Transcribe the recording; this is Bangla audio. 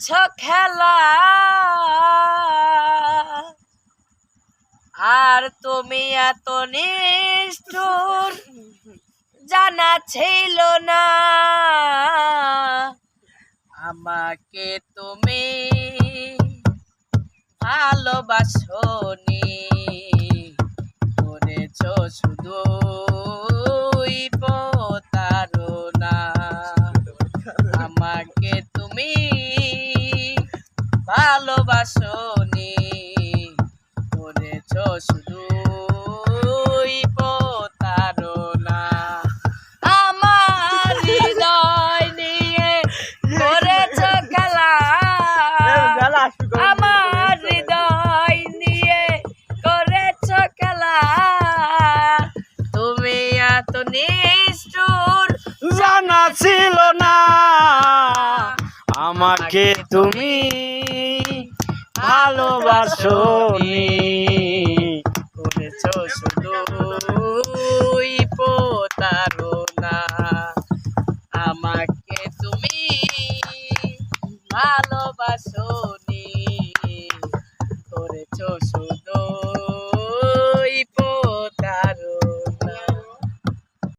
করেছ খেলা? আর তুমি এত নিষ্ঠুর, জানা ছিল না। আমাকে তুমি ভালোবাসনি করেছ শুধু আমাকে ভালোবাসনি করেছ শুধু প্রতারণা। আমার হৃদয় নিয়ে করেছ খেলা। আমার হৃদয় নিয়ে করেছ খেলা। তুমি এত নিষ্ঠুর জানা ছিল না। আমাকে তুমি ভালোবাসনি করেছ শুধু প্রতারণা। আমাকে তুমি ভালোবাসনি করেছ শুধু